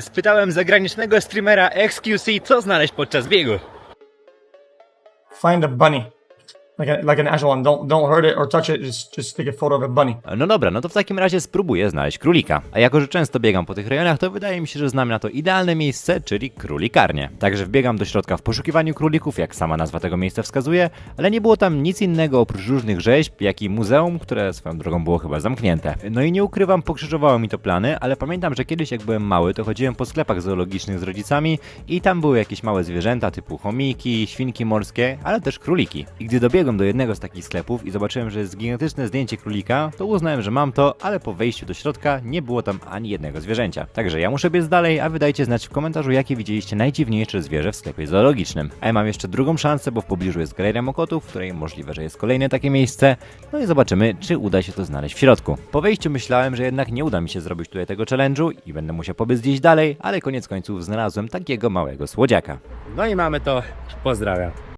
Spytałem zagranicznego streamera XQC, co znaleźć podczas biegu. Find a bunny. Like, a, like an. Don't don't hurt it or touch it. Just just take a photo of a bunny. No dobra, no to w takim razie spróbuję znaleźć królika. A jako, że często biegam po tych rejonach, to wydaje mi się, że znam na to idealne miejsce, czyli królikarnię. Także wbiegam do środka w poszukiwaniu królików, jak sama nazwa tego miejsca wskazuje, ale nie było tam nic innego oprócz różnych rzeźb, jak i muzeum, które swoją drogą było chyba zamknięte. No i nie ukrywam, pokrzyżowało mi to plany, ale pamiętam, że kiedyś jak byłem mały, to chodziłem po sklepach zoologicznych z rodzicami i tam były jakieś małe zwierzęta typu chomiki, świnki morskie, ale też króliki. I gdy dobiegłem do jednego z takich sklepów i zobaczyłem, że jest gigantyczne zdjęcie królika, to uznałem, że mam to, ale po wejściu do środka nie było tam ani jednego zwierzęcia. Także ja muszę biec dalej, a wy dajcie znać w komentarzu, jakie widzieliście najdziwniejsze zwierzę w sklepie zoologicznym. A ja mam jeszcze drugą szansę, bo w pobliżu jest Galeria Mokotów, w której możliwe, że jest kolejne takie miejsce. No i zobaczymy, czy uda się to znaleźć w środku. Po wejściu myślałem, że jednak nie uda mi się zrobić tutaj tego challenge'u i będę musiał pobiec gdzieś dalej, ale koniec końców znalazłem takiego małego słodziaka. No i mamy to. Pozdrawiam.